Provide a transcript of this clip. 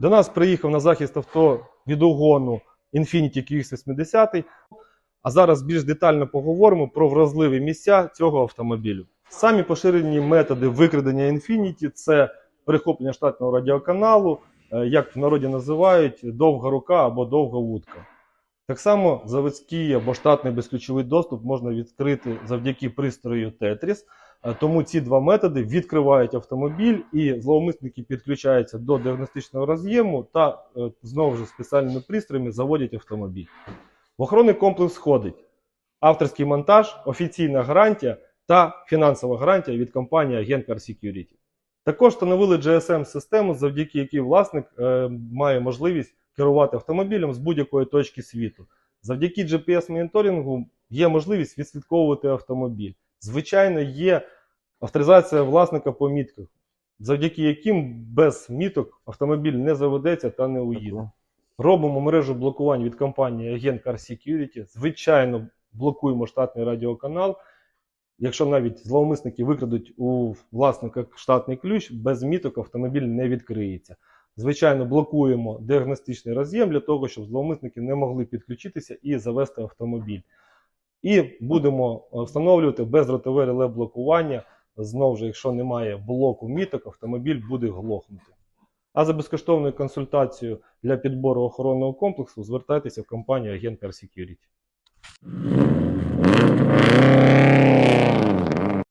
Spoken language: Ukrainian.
До нас приїхав на захист авто від угону Infiniti QX80. А зараз більш детально поговоримо про вразливі місця цього автомобілю. Самі поширені методи викрадення Infiniti – це перехоплення штатного радіоканалу, е, як в народі називають довга рука або довга вудка. Так само заводський або штатний безключовий доступ можна відкрити завдяки пристрою Tetris. Е, Тому ці два методи відкривають автомобіль, і зловмисники підключаються до діагностичного роз'єму та е, знову ж спеціальними пристроями заводять автомобіль. В охоронний комплекс входить авторський монтаж, офіційна гарантія та фінансова гарантія від компанії Agent Car Security. Також встановили GSM-систему, завдяки якій власник е, має можливість керувати автомобілем з будь-якої точки світу. Завдяки GPS-моніторингу є можливість відслідковувати автомобіль. Звичайно, є авторизація власника по мітках, завдяки яким без міток автомобіль не заведеться та не уїде. Робимо мережу блокувань від компанії Agent Car Security. Звичайно, блокуємо штатний радіоканал. Якщо навіть зловмисники викрадуть у власника штатний ключ, без міток автомобіль не відкриється. Звичайно, блокуємо діагностичний роз'єм для того, щоб зловмисники не могли підключитися і завести автомобіль. І будемо е, встановлювати безротове реле блокування. Знову ж, якщо немає блоку міток, автомобіль буде глохнути. А за безкоштовною консультацією для підбору охоронного комплексу звертайтеся в компанію Агент Security.